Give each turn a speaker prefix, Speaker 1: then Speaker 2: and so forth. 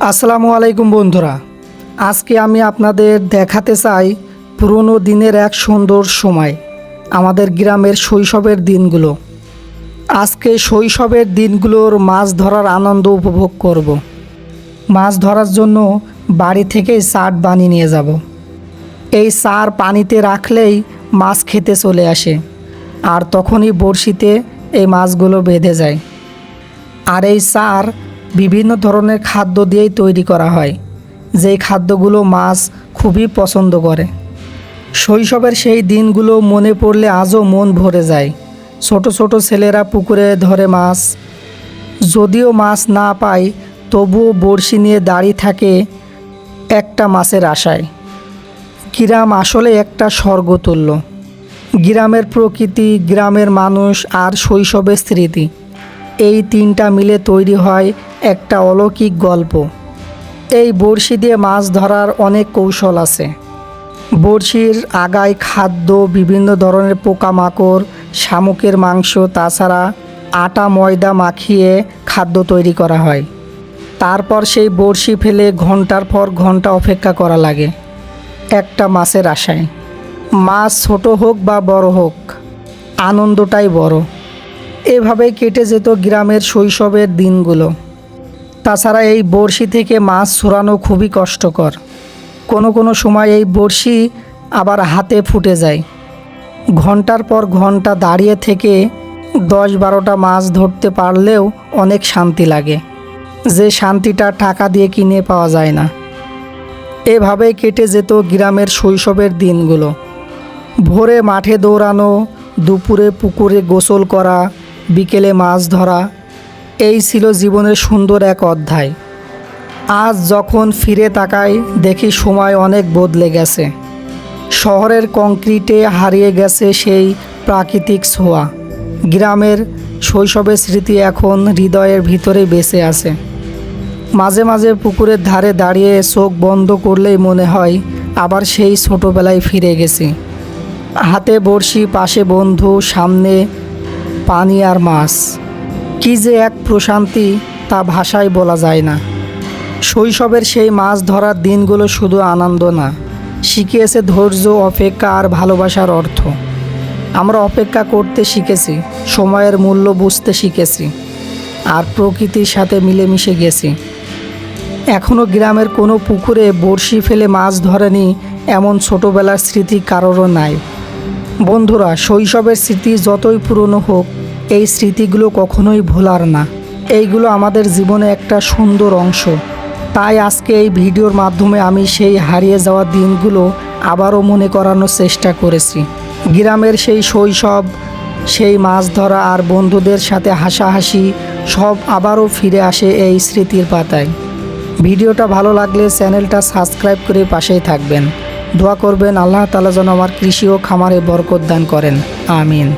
Speaker 1: আসসালামু আলাইকুম বন্ধুরা। আজকে আমি আপনাদের দেখাতে চাই পুরনো দিনের এক সুন্দর সময়, আমাদের গ্রামের শৈশবের দিনগুলো। আজকে শৈশবের দিনগুলোর মাছ ধরার আনন্দ উপভোগ করব। মাছ ধরার জন্য বাড়ি থেকে চাট বানিয়ে নিয়ে যাব। এই সার পানিতে রাখলেই মাছ খেতে চলে আসে, আর তখনই বড়শিতে এই মাছগুলো বেঁধে যায়। আর এই সার বিভিন্ন ধরনের খাদ্য দিয়েই তৈরি করা হয়, যেই খাদ্যগুলো মাছ খুবই পছন্দ করে। শৈশবের সেই দিনগুলো মনে পড়লে আজও মন ভরে যায়। ছোট ছোট ছেলেরা পুকুরে ধরে মাছ। যদিও মাছ না পায়, তবুও বড়শি নিয়ে দাঁড়িয়ে থাকে একটা মাছের আশায়। গ্রাম আসলে একটা স্বর্গতুল্য। গ্রামের প্রকৃতি, গ্রামের মানুষ আর শৈশবের স্মৃতি। এই তিনটা মিলে তৈরি হয় একটা অলৌকিক গল্প। এই বড়শি দিয়ে মাছ ধরার অনেক কৌশল আছে। বড়শির আগায় খাদ্য, বিভিন্ন ধরনের পোকামাকড়, শামুকের মাংস, তাছাড়া আটা, ময়দা মাখিয়ে খাদ্য তৈরি করা হয়। তারপর সেই বড়শি ফেলে ঘণ্টার পর ঘণ্টা অপেক্ষা করা লাগে। একটা মাছের আশায়। মাছ ছোট হোক বা বড় হোক, আনন্দটাই বড়। এভাবেই কেটে যেত গ্রামের শৈশবের দিনগুলো। তাছাড়া এই বড়শি থেকে মাছ ছড়ানো খুবই কষ্টকর। কোনো কোনো সময় এই বড়শি আবার হাতে ফুটে যায়। ঘণ্টার পর ঘণ্টা দাঁড়িয়ে থেকে দশ বারোটা মাছ ধরতে পারলেও অনেক শান্তি লাগে। যে শান্তিটা টাকা দিয়ে কিনে পাওয়া যায় না। এভাবেই কেটে যেত গ্রামের শৈশবের দিনগুলো। ভোরে মাঠে দৌড়ানো, দুপুরে পুকুরে গোসল করা বিকেলে মাছ ধরা, এই ছিল জীবনের সুন্দর এক অধ্যায়। আজ যখন ফিরে তাকাই, দেখি সময় অনেক বদলে গেছে। শহরের কংক্রিটে হারিয়ে গেছে সেই প্রাকৃতিক ছোঁয়া। গ্রামের শৈশবের স্মৃতি এখন হৃদয়ের ভিতরে বেঁচে আছে। মাঝে মাঝে পুকুরের ধারে দাঁড়িয়ে চোখ বন্ধ করলেই মনে হয়, আবার সেই ছোটোবেলায় ফিরে গেছি। হাতে বড়শি, পাশে বন্ধু, সামনে পানি আর মাছ। কি যে এক প্রশান্তি তা ভাষায় বলা যায় না। শৈশবের সেই মাছ ধরার দিনগুলো শুধু আনন্দ না, শিখিয়েছে ধৈর্য, অপেক্ষা আর ভালোবাসার অর্থ। আমরা অপেক্ষা করতে শিখেছি, সময়ের মূল্য বুঝতে শিখেছি, আর প্রকৃতির সাথে মিলেমিশে গেছি। এখনও গ্রামের কোনো পুকুরে বড়শি ফেলে মাছ ধরেনি এমন ছোটোবেলার স্মৃতি কারোরও নাই। বন্ধুরা, শৈশবের স্মৃতি যতই পুরনো হোক, এই স্মৃতিগুলো কখনোই ভোলার না। এইগুলো আমাদের জীবনে একটা সুন্দর অংশ। তাই আজকে এই ভিডিওর মাধ্যমে আমি সেই হারিয়ে যাওয়া দিনগুলো আবারও মনে করানোর চেষ্টা করেছি। গ্রামের সেই শৈশব, সেই মাছ ধরা আর বন্ধুদের সাথে হাসাহাসি সব আবারও ফিরে আসে এই স্মৃতির পাতায়। ভিডিওটা ভালো লাগলে চ্যানেলটা সাবস্ক্রাইব করে পাশেই থাকবেন। দোয়া করবেন আল্লাহ তালা যেন আমার কৃষি ও খামারে বরকত দান করেন। আমিন।